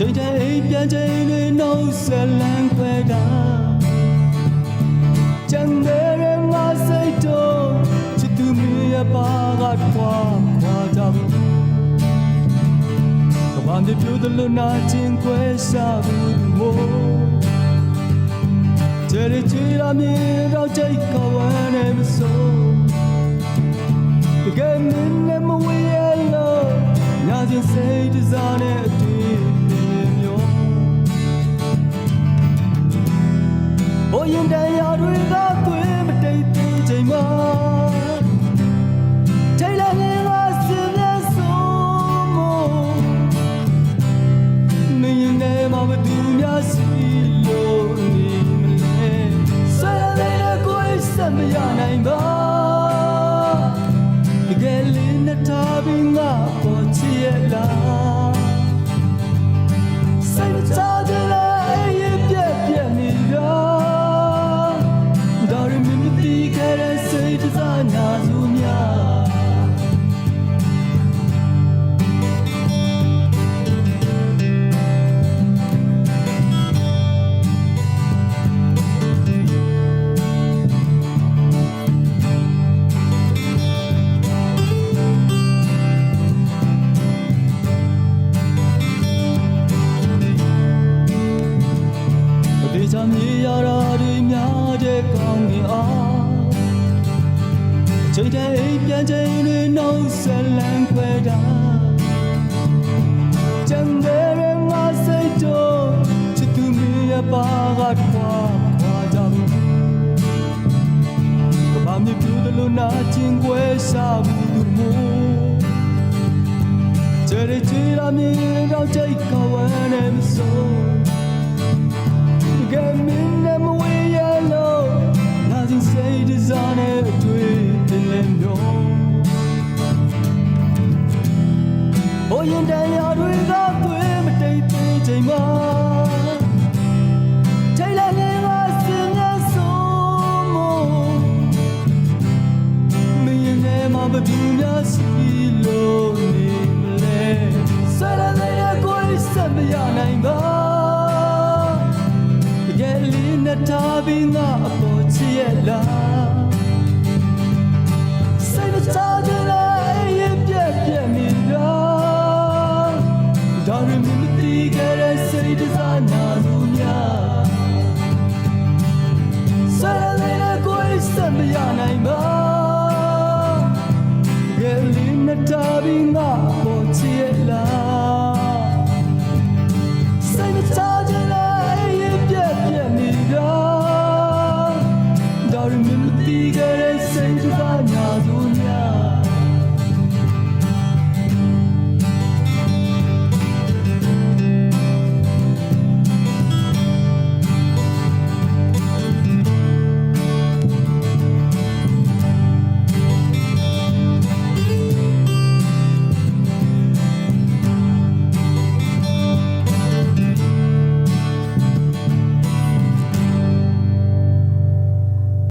ချိန်တဲ့အိမ်ပြန်ချိန်တွေနှုတ်ဆက်လန်းခွဲတာကျန်တဲ့ရငါစိတ်တော့ချစ်သူမီးရပါကခွာခွာကြဘူးကဘာမြေပြိုးတယ်လို့နာကျင်ခွဲရှာဘူးမို့ကျရချီရမီတော့ကြိတ်ကဝမ်းနေမစိုးတကယ်မင်းနဲ့မဝေးရလို့ ရင်တရားတွေကသွေးမတိတ်သေးချိန်မှာထိတ်လန့်နေပါစင်ပြန်ဆုံးမို့မင်းရင်ထဲမှာဘယ်သူများရှိလို့နေမလဲဆွဲရတဲ့ကိုယ်စမရနိုင်ပါတကယ်လေးနဲ့ထားပြီးငါပေါ်ချစ်ရလားစိတ်ချကြ ချာမြေရတာတွေများတဲ့ကောင်းကင်အားချိန်တဲ့အိမ်ပြန်ချိန်တွေနှုတ်ဆက်လန်းခွဲတာကျန်တဲ့ရငါစိတ်တော့ချစ်သူမီးရပါကခွာခွာကြဘူးကဘာမြေပြူတယ်လို့နာကျင်ခွဲရှာဘူးသူမို့ကျရချီရမီတော့ကြိတ်ကဝမ်းနေ tai chai ma Chai la le ma sin ya so mo Me yin ne ma ba du nya si lo ni ma le Sa la le ya koi sa ma ya nai ba တကယ်လေးနဲ့ထားပြီးငါအပေါ်ချစ်ရလား တဲ့စိတ်တ